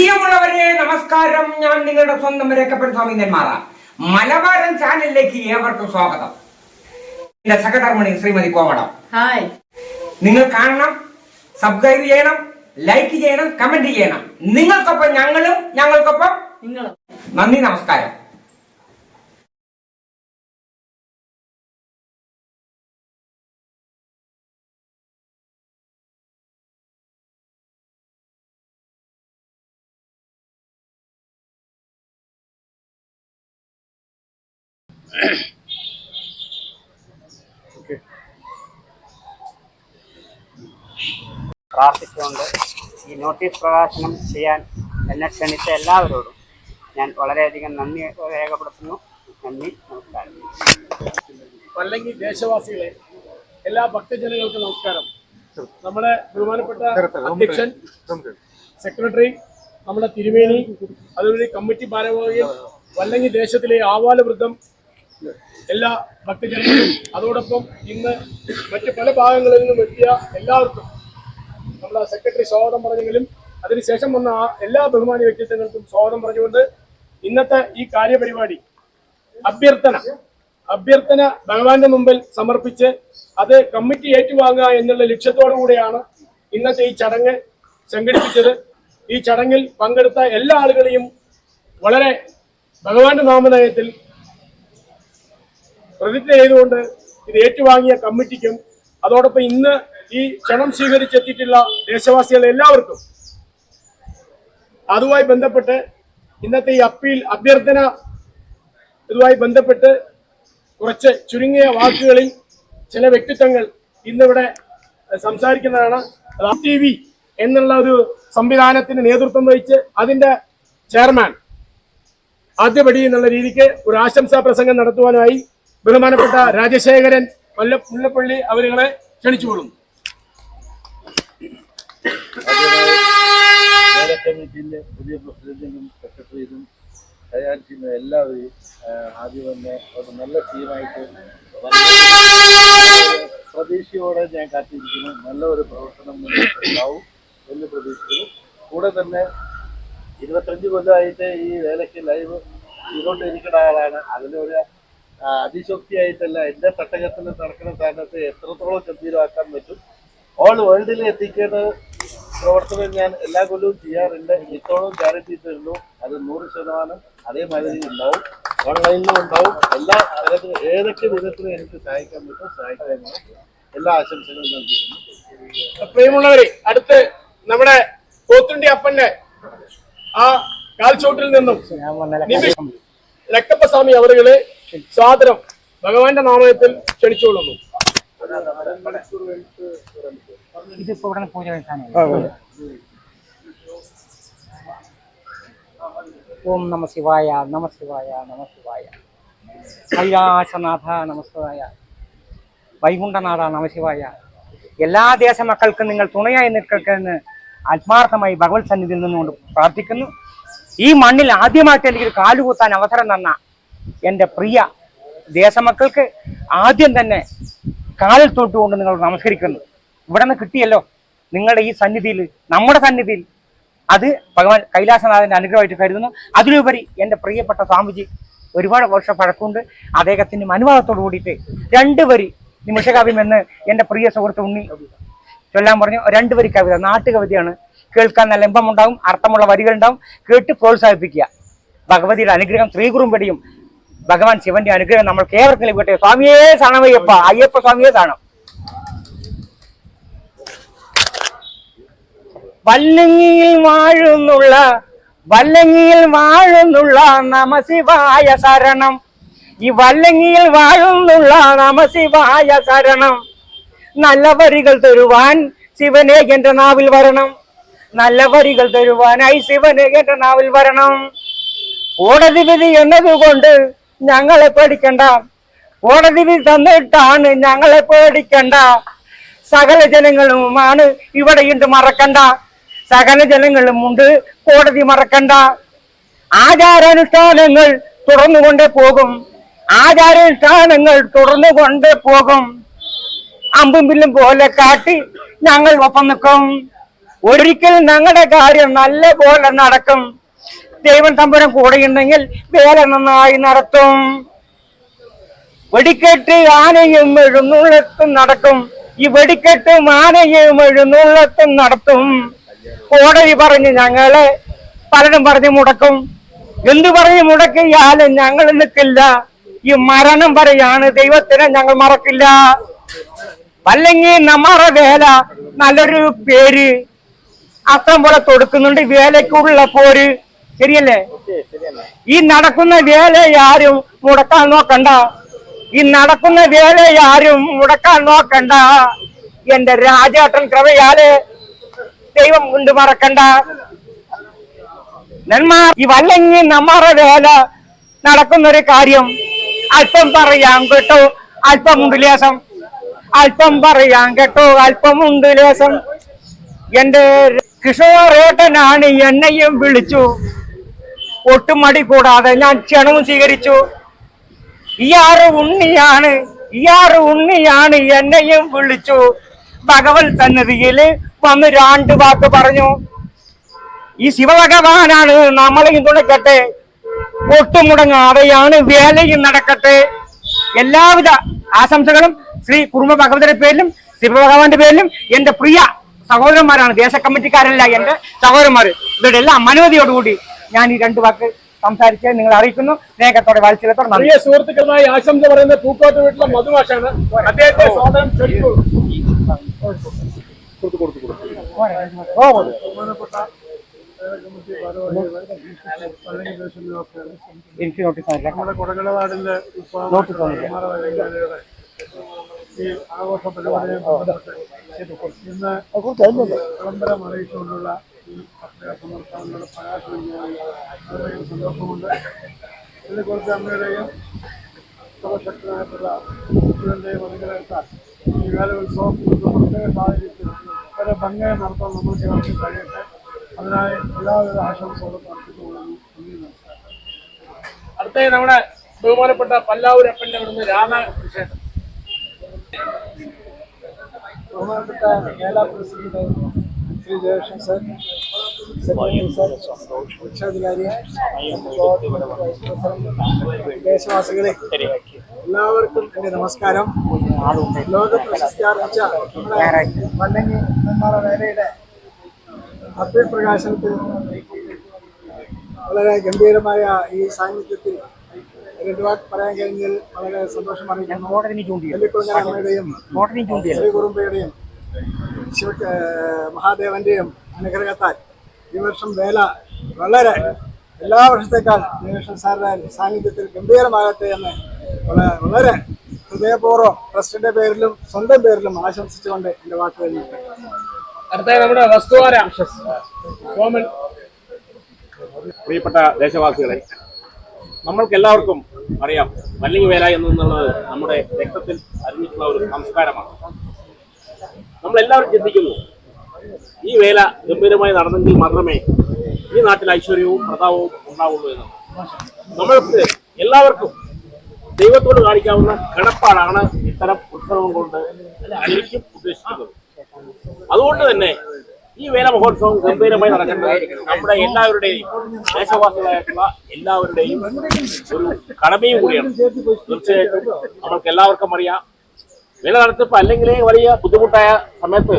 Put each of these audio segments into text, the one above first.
പ്രിയമുള്ളവരെ നമസ്കാരം. ഞാൻ നിങ്ങളുടെ സ്വന്തം രേഖപ്പൻ സ്വാമി നെന്മാറ. മലബാരൻ ചാനലിലേക്ക് ഏവർക്കും സ്വാഗതം. എന്റെ സഹധർമ്മിണി ശ്രീമതി കോമളം ഹായ്. നിങ്ങൾ കാണണം സബ്സ്ക്രൈബ് ചെയ്യണം ലൈക്ക് ചെയ്യണം കമന്റ് ചെയ്യണം. നിങ്ങൾക്കൊപ്പം ഞങ്ങളും ഞങ്ങൾക്കൊപ്പം നിങ്ങളും. നന്ദി നമസ്കാരം. പ്രാർത്ഥിച്ചുകൊണ്ട് ഈ നോട്ടീസ് പ്രകാശനം ചെയ്യാൻ എന്നെ ക്ഷണിച്ച എല്ലാവരോടും ഞാൻ വളരെയധികം നന്ദി രേഖപ്പെടുത്തുന്നു. നന്ദി നമസ്കാരം. അല്ലെങ്കിൽ ദേശവാസികളെ എല്ലാ ഭക്തജനങ്ങൾക്കും നമസ്കാരം. നമ്മുടെ ബഹുമാനപ്പെട്ട അധ്യക്ഷൻ സെക്രട്ടറി നമ്മുടെ തിരുമേനി അതുവഴി കമ്മിറ്റി ഭാരവാഹികൾ വല്ലങ്ങി ദേശത്തിലെ ആവാലവൃദ്ധം എല്ലാ ഭക്തജനങ്ങളും അതോടൊപ്പം ഇന്ന് മറ്റ് പല ഭാഗങ്ങളിൽ നിന്നും എത്തിയ എല്ലാവർക്കും നമ്മുടെ സെക്രട്ടറി സ്വാഗതം പറഞ്ഞെങ്കിലും അതിനുശേഷം വന്ന എല്ലാ ബഹുമാനി വ്യക്തിത്വങ്ങൾക്കും സ്വാഗതം പറഞ്ഞുകൊണ്ട് ഇന്നത്തെ ഈ കാര്യപരിപാടി അഭ്യർത്ഥന അഭ്യർത്ഥന ഭഗവാന്റെ മുമ്പിൽ സമർപ്പിച്ച് അത് കമ്മിറ്റി ഏറ്റുവാങ്ങുക എന്നുള്ള ലക്ഷ്യത്തോടു കൂടിയാണ് ഇന്നത്തെ ഈ ചടങ്ങ് സംഘടിപ്പിച്ചത്. ഈ ചടങ്ങിൽ പങ്കെടുത്ത എല്ലാ ആളുകളെയും വളരെ ഭഗവാന്റെ നാമധേയത്തിൽ പ്രതിജ്ഞ ചെയ്തുകൊണ്ട് ഇത് ഏറ്റുവാങ്ങിയ കമ്മിറ്റിക്കും അതോടൊപ്പം ഇന്ന് ഈ ക്ഷണം സ്വീകരിച്ചെത്തിയിട്ടുള്ള ദേശവാസികളെ എല്ലാവർക്കും അതുമായി ബന്ധപ്പെട്ട് ഇന്നത്തെ ഈ അപ്പീൽ അഭ്യർത്ഥന ഇതുമായി ബന്ധപ്പെട്ട് കുറച്ച് ചുരുങ്ങിയ വാക്കുകളിൽ ചില വ്യക്തിത്വങ്ങൾ ഇന്നിവിടെ സംസാരിക്കുന്നതാണ്. ടി വി എന്നുള്ള ഒരു സംവിധാനത്തിന് നേതൃത്വം വഹിച്ച് അതിന്റെ ചെയർമാൻ ആദ്യപടി എന്നുള്ള രീതിക്ക് ഒരു ആശംസാ പ്രസംഗം നടത്തുവാനായി ബഹുമാനപ്പെട്ട രാജശേഖരൻ കൊല്ല മുല്ലപ്പള്ളി അവരുകളെ ക്ഷണിച്ചുകൊള്ളുന്നു. കമ്മിറ്റിയിലെ പുതിയ പ്രസിഡന്റിനും സെക്രട്ടറിയും കൈകാര്യം ചെയ്യുന്ന എല്ലാവരെയും ആദ്യം തന്നെ ഒരു നല്ല ടീമായിട്ട് പ്രതീക്ഷയോടെ ഞാൻ കാത്തിരിക്കുന്നു. നല്ല ഒരു പ്രവർത്തനം ഉണ്ടാവും എന്ന് പ്രതീക്ഷിക്കുന്നു. കൂടെ തന്നെ ഇരുപത്തഞ്ച് കൊല്ലമായിട്ട് ഈ വേലയ്ക്ക് ലൈവ് ചെയ്തുകൊണ്ടിരിക്കുന്ന ആളാണ്. അതിനൊരു അതിശക്തിയായിട്ടല്ല. എന്റെ തട്ടകത്തിൽ നടക്കുന്ന സ്ഥാനത്ത് എത്രത്തോളം ഗംഭീരമാക്കാൻ പറ്റും. ഓൾ വേൾഡിൽ എത്തിക്കേണ്ട പ്രവർത്തനം ഞാൻ എല്ലാ കൊല്ലവും ചെയ്യാറുണ്ട്. ഇത്തോളം ഗ്യാരണ്ടി തരുന്നു അത് നൂറ് ശതമാനം അതേമാതിരി ഉണ്ടാവും. ഓൺലൈനിലും ഉണ്ടാവും. എല്ലാ തരത്തിലും ഏതൊക്കെ വിധത്തിലും എനിക്ക് സഹായിക്കാൻ പറ്റും സഹായിക്കാൻ എല്ലാ ആശംസകളും നൽകിയിരുന്നു പ്രിയമുള്ളവരെ അടുത്ത് നമ്മുടെ പോത്തുണ്ടി അപ്പന്റെ ആ കാൽച്ചോട്ടിൽ നിന്നും രക്കപ്പസ്വാമി അവരുകൾ അവരുകളെ സ്വാതന്ത്ര്യം ഭഗവാന്റെ നാമയത്തിൽ ക്ഷണിച്ചുകൊള്ളുന്നു. ഇതിപ്പോ ഉടനെ പൂജ കഴിക്കാനാണ് ഓം നമ ശിവായ നമ ശിവായ നമ ശിവായ. കൈലാസനാഥ നമസ്കാര വൈകുണ്ഠനാഥ നമശിവായ എല്ലാ ദേശ മക്കൾക്കും നിങ്ങൾ തുണയായി നിൽക്കണമെന്ന് ആത്മാർത്ഥമായി ഭഗവത് സന്നിധിയിൽ നിന്നുകൊണ്ട് പ്രാർത്ഥിക്കുന്നു. ഈ മണ്ണിൽ ആദ്യമായിട്ട് എനിക്കൊരു കാലുകൂത്താൻ അവസരം തന്ന എന്റെ പ്രിയ ദേശമക്കൾക്ക് ആദ്യം തന്നെ കാലിൽ തൊട്ടുകൊണ്ട് നിങ്ങൾ നമസ്കരിക്കുന്നു. ഇവിടെ നിന്ന് കിട്ടിയല്ലോ. നിങ്ങളുടെ ഈ സന്നിധിയിൽ നമ്മുടെ സന്നിധിയിൽ. അത് ഭഗവാൻ കൈലാസനാഥന്റെ അനുഗ്രഹമായിട്ട് കരുതുന്നു. അതിലുപരി എന്റെ പ്രിയപ്പെട്ട സ്വാമിജി ഒരുപാട് വർഷം പഴക്കമുണ്ട്. അദ്ദേഹത്തിന്റെ അനുവാദത്തോടു കൂടിയിട്ട് രണ്ട് വരി നിമിഷകാവ്യം എന്ന് എന്റെ പ്രിയ സുഹൃത്ത് ഉണ്ണി ചൊല്ലാൻ പറഞ്ഞു. രണ്ട് വരി കവിത നാട്ടുകവിതയാണ്. കേൾക്കാൻ നല്ല ഇമ്പമുണ്ടാവും അർത്ഥമുള്ള വരികളുണ്ടാവും. കേട്ട് പ്രോത്സാഹിപ്പിക്കുക. ഭഗവതിയുടെ അനുഗ്രഹം ശ്രീകുറുമ്പടിയും ഭഗവാൻ ശിവന്റെ അനുഗ്രഹം നമ്മൾക്ക് ഏവർക്കും ലഭിക്കട്ടെ. സ്വാമിയേ സണമയ്യപ്പ അയ്യപ്പ സ്വാമിയേ സാണം. വല്ലങ്ങിയിൽ വാഴുന്നുള്ള വല്ലങ്ങിയിൽ വാഴുന്നുള്ള നമശിവായ ശരണം. ഈ വല്ലങ്ങിയിൽ വാഴുന്നുള്ള നമശിവായ ശരണം. നല്ല വരികൾ തരുവാൻ ശിവനെ എന്റെ നാവിൽ വരണം. നല്ല വരികൾ തരുവാനായി ശിവനെ എന്റെ നാവിൽ വരണം. കോടതി വിധി എന്നതുകൊണ്ട് ഞങ്ങളെ പേടിക്കണ്ട. കോടതി തന്നിട്ടാണ് ഞങ്ങളെ പേടിക്കണ്ട. സകല ജനങ്ങളുമാണ് ഇവിടെയുണ്ട് മറക്കണ്ട. സകല ജനങ്ങളുമുണ്ട് കോടതി മറക്കണ്ട. ആചാരാനുഷ്ഠാനങ്ങൾ തുടർന്നുകൊണ്ടേ പോകും. ആചാരാനുഷ്ഠാനങ്ങൾ തുടർന്നുകൊണ്ടേ പോകും. അമ്പും പില്ലും പോലെ കാട്ടി ഞങ്ങൾ ഒപ്പം നിൽക്കും. ഒരിക്കൽ ഞങ്ങളുടെ കാര്യം നല്ല പോലെ നടക്കും. ദൈവം തമ്പുരം കൂടെയുണ്ടെങ്കിൽ വേല നന്നായി നടത്തും. വെടിക്കെട്ട് ആനയും എഴുന്നള്ളത്തും നടക്കും. ഈ വെടിക്കെട്ട് ആനയും എഴുന്നള്ളത്തും നടത്തും. കോടതി പറഞ്ഞ് ഞങ്ങളെ പലരും പറഞ്ഞ് മുടക്കും. എന്തു പറഞ്ഞ് മുടക്കിയാലും ഞങ്ങൾ നിൽക്കില്ല. ഈ മരണം പറയാണ് ദൈവത്തിനെ ഞങ്ങൾ മറക്കില്ല. അല്ലെങ്കിൽ നമ്മുടെ വേല നല്ലൊരു പേര്. അത്തം പോലെ കൊടുക്കുന്നുണ്ട് വേലയ്ക്കുള്ള പോര്. ശരിയല്ലേ? ഈ നടക്കുന്ന വേല ആരും മുടക്കാൻ നോക്കണ്ട. ഈ നടക്കുന്ന വേല ആരും മുടക്കാൻ നോക്കണ്ട. എന്റെ രാജേട്ടൻ കൃപയാൽ ദൈവം കൊണ്ട് മറക്കണ്ട. നന്മ ഈ വല്ലങ്ങി നമ്മറ വേല നടക്കുന്നൊരു കാര്യം അല്പം പറയാൻ കേട്ടോ അല്പമുണ്ട് ലേശം. അല്പം പറയാൻ കേട്ടോ അല്പമുണ്ട് ലേശം. എന്റെ കിഷോറേട്ടനാണ് എന്നെയും വിളിച്ചു. ഒട്ടും മടി കൂടാതെ ഞാൻ ക്ഷണവും സ്വീകരിച്ചു. ഇയാറ് ഉണ്ണിയാണ് ഇയാറ് ഉണ്ണിയാണ് എന്നെയും വിളിച്ചു. ഭഗവത് സന്നിധിയിൽ വന്ന് രണ്ട് വാക്ക് പറഞ്ഞു. ഈ ശിവഭഗവാനാണ് നമ്മളെയും തുണക്കട്ടെ ഒട്ടും മുടങ്ങാതെയാണ് വേലയും നടക്കട്ടെ. എല്ലാവിധ ആശംസകളും ശ്രീ കുറുമ ഭഗവതിയുടെ പേരിലും ശിവഭഗവാന്റെ പേരിലും എന്റെ പ്രിയ സഹോദരന്മാരാണ്. ദേശ കമ്മിറ്റിക്കാരല്ല എന്റെ സഹോദരന്മാർ ഇവരുടെ എല്ലാം അനുമതിയോടുകൂടി ഞാൻ ഈ രണ്ട് വാക്ക് സംസാരിച്ച് നിങ്ങൾ അറിയിക്കുന്നു. സ്നേഹത്തോടെ വാത്സല്യത്തോടെ നന്ദി. സുഹൃത്തുക്കളുമായി ആശംസ പറയുന്ന പൂക്കോട്ട് വീട്ടിലെ മധുമാഷാണ്. അദ്ദേഹത്തെ എനിക്ക് നോട്ടീസ് നമ്മുടെ ഈ ആഘോഷ പരിപാടിയെ ബന്ധപ്പെട്ട് ഇന്ന് വിളംബരം അറിയിച്ചുകൊണ്ടുള്ള പത്രിക സമർപ്പണങ്ങളുടെ പ്രകാശനം വളരെ സന്തോഷമുണ്ട് ഇതിനെക്കുറിച്ച് അമ്മയുടെയും സർവശക്തനായിട്ടുള്ള ശിവന്റെയും അനുഗ്രഹത്താൽ ഈ വേലോത്സവം പ്രത്യേക സാഹചര്യത്തിൽ വളരെ ഭംഗിയായി നടത്താൻ നമുക്ക് ഇവർക്ക് കഴിയട്ടെ അതിനായി എല്ലാവിധ ആശംസകളും അർപ്പിച്ചുകൊള്ളുന്നു നന്ദി നമസ്കാരം അടുത്ത നമ്മുടെ ബഹുമാനപ്പെട്ട പല്ലാവൂരപ്പന്റെ അവിടുന്ന് രാധാകൃഷ്ണൻ ബഹുമാനപ്പെട്ട Kerala president Sri Jayakrishnan sir. Secretary sir. രക്ഷാധികാരി. ദേശവാസികളെ എല്ലാവർക്കും എന്റെ നമസ്കാരം. ലോക പ്രശസ്തി ആർജിച്ച മല്ലങ്ങി നിർമ്മാണ വേലയുടെ അഭ്യ പ്രകാശനത്തിൽ വളരെ ഗംഭീരമായ ഈ സാന്നിധ്യത്തിൽ രണ്ട് വാക്ക് പറയാൻ കഴിഞ്ഞതിൽ വളരെ സന്തോഷം അറിയിക്കുന്നു. ശ്രീ കുറുമ്പയുടെയും ശിവ മഹാദേവന്റെയും അനുഗ്രഹത്താൽ ഈ വർഷം വേല വളരെ എല്ലാ വർഷത്തേക്കാൾ ജയകൃഷ്ണൻ സാറിന്റെ സാന്നിധ്യത്തിൽ ഗംഭീരമാകട്ടെ എന്ന് വളരെ ഹൃദയപൂർവം ട്രസ്റ്റിന്റെ പേരിലും സ്വന്തം പേരിലും ആശംസിച്ചുകൊണ്ട് എന്റെ വാക്കുകൾ നിർത്തുന്നു. അടുത്ത നമ്മുടെ വസ്തുവാര സോമൻ പ്രിയപ്പെട്ട ദേശവാസികളെ നമ്മൾക്ക് എല്ലാവർക്കും അറിയാം മല്ലിംഗ് വേല എന്നുള്ളത് നമ്മുടെ രക്തത്തിൽ അറിഞ്ഞിട്ടുള്ള ഒരു സംസ്കാരമാണ്. നമ്മൾ എല്ലാവരും ചിന്തിക്കുന്നു ഈ വേല ഗംഭീരമായി നടന്നെങ്കിൽ മാത്രമേ ഈ നാട്ടിൽ ഐശ്വര്യവും പ്രതാപവും ഉണ്ടാവുള്ളൂ എന്ന് നമ്മൾക്ക് എല്ലാവർക്കും ദൈവത്തോട് കാണിക്കാവുന്ന കടപ്പാടാണ് ഇത്തരം ഉത്സവം കൊണ്ട് ശരിക്കും ഉദ്ദേശിക്കുന്നത്. അതുകൊണ്ട് തന്നെ ഈ വേല മഹോത്സവം ഗംഭീരമായി നടക്കേണ്ടത് നമ്മുടെ എല്ലാവരുടെയും ദേശവാസികളായിട്ടുള്ള എല്ലാവരുടെയും ഒരു കടമയും കൂടിയാണ്. തീർച്ചയായിട്ടും നമ്മൾക്ക് എല്ലാവർക്കും അറിയാം. വേല നടത്തിപ്പ് അല്ലെങ്കിൽ വലിയ ബുദ്ധിമുട്ടായ സമയത്ത്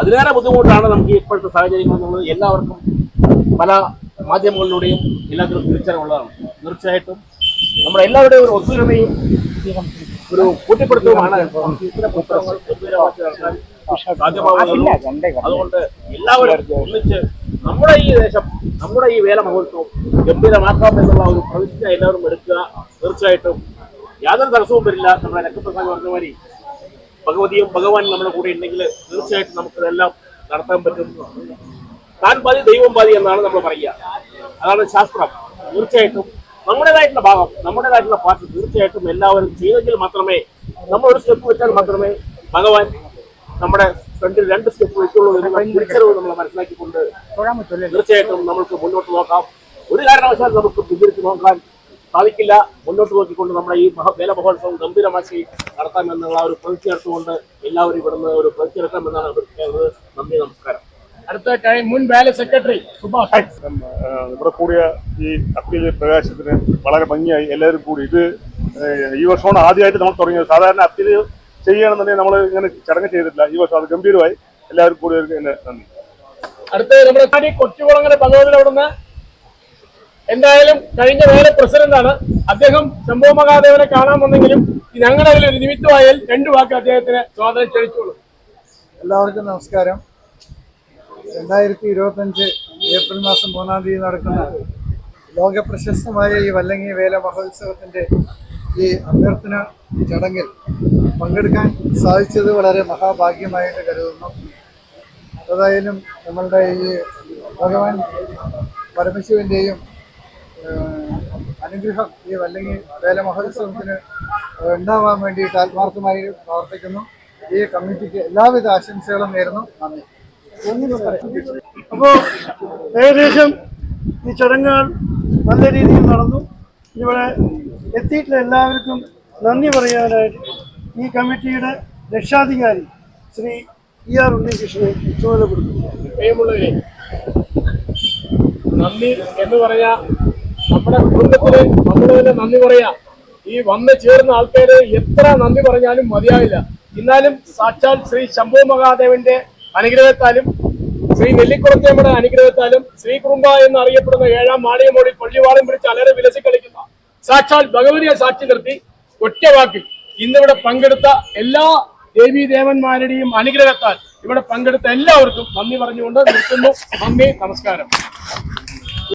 അതിലേറെ ബുദ്ധിമുട്ടാണ് നമുക്ക് ഇപ്പോഴത്തെ സാഹചര്യങ്ങൾ എന്നുള്ളത് എല്ലാവർക്കും പല മാധ്യമങ്ങളിലൂടെയും എല്ലാത്തിനും തിരിച്ചറിവുള്ളതാണ്. തീർച്ചയായിട്ടും നമ്മുടെ എല്ലാവരുടെയും ഒരു ഒത്തൊരുമയും ഒരു കൂട്ടിപ്പിടുത്തവുമാണ്. സാധ്യമാവുന്നത് അതുകൊണ്ട് എല്ലാവരും ഒന്നിച്ച് നമ്മുടെ ഈ ദേശം നമ്മുടെ ഈ വേല മഹോത്സവം ഗംഭീരമാക്കാം എന്നുള്ള ഒരു പ്രതിജ്ഞ എല്ലാവരും എടുക്കുക. തീർച്ചയായിട്ടും യാതൊരു തടസ്സവും വരില്ല. നമ്മുടെ രക്തപ്രസാദ് പറഞ്ഞ മാതിരി ഭഗവതിയും ഭഗവാൻ നമ്മുടെ കൂടെ ഉണ്ടെങ്കിൽ തീർച്ചയായിട്ടും നമുക്കിതെല്ലാം നടത്താൻ പറ്റും. താൻ പാതി ദൈവം പാതി എന്നാണ് നമ്മൾ പറയുക. അതാണ് ശാസ്ത്രം. തീർച്ചയായിട്ടും നമ്മുടേതായിട്ടുള്ള ഭാഗം നമ്മുടേതായിട്ടുള്ള പാർട്ടി തീർച്ചയായിട്ടും എല്ലാവരും ചെയ്തെങ്കിൽ മാത്രമേ നമ്മൾ ഒരു സ്റ്റെപ്പ് വെച്ചാൽ മാത്രമേ ഭഗവാൻ നമ്മുടെ ഫ്രണ്ടിൽ രണ്ട് സ്റ്റെപ്പ് വെച്ചുള്ളൂ എന്നുള്ള തിരിച്ചറിവ് നമ്മൾ മനസ്സിലാക്കിക്കൊണ്ട് തീർച്ചയായിട്ടും നമുക്ക് മുന്നോട്ട് നോക്കാം. ഒരു കാരണവശാലും നമുക്ക് പിന്തിരിച്ച് നോക്കാൻ സാധിക്കില്ല. മുന്നോട്ട് നോക്കിക്കൊണ്ട് നമ്മുടെ ഈ വേല മഹോത്സവം ഗംഭീരമാക്കി നടത്താമെന്നുള്ള ഒരു പ്രതിജ്ഞ എടുത്തുകൊണ്ട് എല്ലാവരും ഇവിടുന്ന് ഒരു പ്രതിജ്ഞ എടുക്കാമെന്നാണ് പ്രഖ്യാപിക്കുന്നത് നന്ദി നമസ്കാരം. അടുത്ത ടൈം മുൻ ബാലൻസ് സെക്രട്ടറി സുഭാഷ്. ഇവിടെ കൂടിയ ഈ അപ്പീൽ പ്രകാശത്തിന് വളരെ ഭംഗിയായി എല്ലാവരും കൂടി ഇത് ഈ വർഷമാണ് ആദ്യമായിട്ട് നമ്മൾ തുടങ്ങിയത്. സാധാരണ അപ്പീൽ ചെയ്യണമെന്നുണ്ടെങ്കിൽ നമ്മൾ ഇങ്ങനെ ചടങ്ങ് ചെയ്തിട്ടില്ല. ഈ വർഷം അത് ഗംഭീരമായി എല്ലാവരും കൂടി നന്ദി. അടുത്ത നമ്മുടെ കൊച്ചുകുളങ്ങര ഭഗവതിൽ അവിടുന്ന് എന്തായാലും കഴിഞ്ഞ വേറെ പ്രസിഡന്റാണ്. അദ്ദേഹം ശംഭോ മഹാദേവനെ കാണാൻ വന്നെങ്കിലും ഞങ്ങളുടെ അതിൽ ഒരു നിമിത്തമായാൽ രണ്ടു വാക്ക് അദ്ദേഹത്തിന് സ്വാതന്ത്ര്യം ക്ഷണിച്ചോളൂ എല്ലാവർക്കും നമസ്കാരം. രണ്ടായിരത്തി ഇരുപത്തഞ്ച് ഏപ്രിൽ മാസം മൂന്നാം തീയതി നടക്കുന്ന ലോക പ്രശസ്തമായ ഈ വല്ലങ്ങി വേല മഹോത്സവത്തിന്റെ ഈ അഭ്യർത്ഥന ചടങ്ങിൽ പങ്കെടുക്കാൻ സാധിച്ചത് വളരെ മഹാഭാഗ്യമായിട്ട് കരുതുന്നു. ഏതായാലും നമ്മളുടെ ഈ ഭഗവാൻ പരമശിവന്റെയും ഏഹ്, അനുഗ്രഹം ഈ വല്ലങ്ങി വേല മഹോത്സവത്തിന് ഉണ്ടാവാൻ വേണ്ടിയിട്ട് ആത്മാർത്ഥമായി പ്രവർത്തിക്കുന്നു. ഈ കമ്മിറ്റിക്ക് എല്ലാവിധ ആശംസകളും നേരുന്നു. നന്ദി. അപ്പോൾ ഏകദേശം ഈ ചടങ്ങുകൾ നല്ല രീതിയിൽ നടന്നു. ഇവിടെ എത്തിയിട്ടുള്ള എല്ലാവർക്കും നന്ദി പറയാനായിട്ട് ഈ കമ്മിറ്റിയുടെ രക്ഷാധികാരി ശ്രീ ഇ ആർ ഉണ്ണികൃഷ്ണനെ ചുമതലപ്പെടുത്തുന്നു. പ്രിയമുള്ളവരെ നന്ദി എന്ന് പറഞ്ഞ നമ്മുടെ കുടുംബത്തിന് നമ്മൾ തന്നെ നന്ദി പറയാം. ഈ വന്ന് ചേർന്ന ആൾക്കാര് എത്ര നന്ദി പറഞ്ഞാലും മതിയാവില്ല. എന്നാലും സാക്ഷാൽ ശ്രീ ശംഭു മഹാദേവന്റെ അനുഗ്രഹത്താലും ശ്രീ നെല്ലിക്കുളത്തേമ്മയുടെ അനുഗ്രഹത്താലും ശ്രീ കുറുമ്പ എന്ന് അറിയപ്പെടുന്ന ഏഴാം മാളിയമോടി പള്ളിവാളം പിടിച്ച് അലരെ വിലസി കളിക്കുന്ന സാക്ഷാൽ ഭഗവതിയെ സാക്ഷി നിർത്തി ഒറ്റവാക്കിൽ ഇന്നിവിടെ പങ്കെടുത്ത എല്ലാ ദേവീ ദേവന്മാരുടെയും അനുഗ്രഹത്താൽ ഇവിടെ പങ്കെടുത്ത എല്ലാവർക്കും നന്ദി പറഞ്ഞുകൊണ്ട് നിർത്തുന്നു. നന്ദി നമസ്കാരം.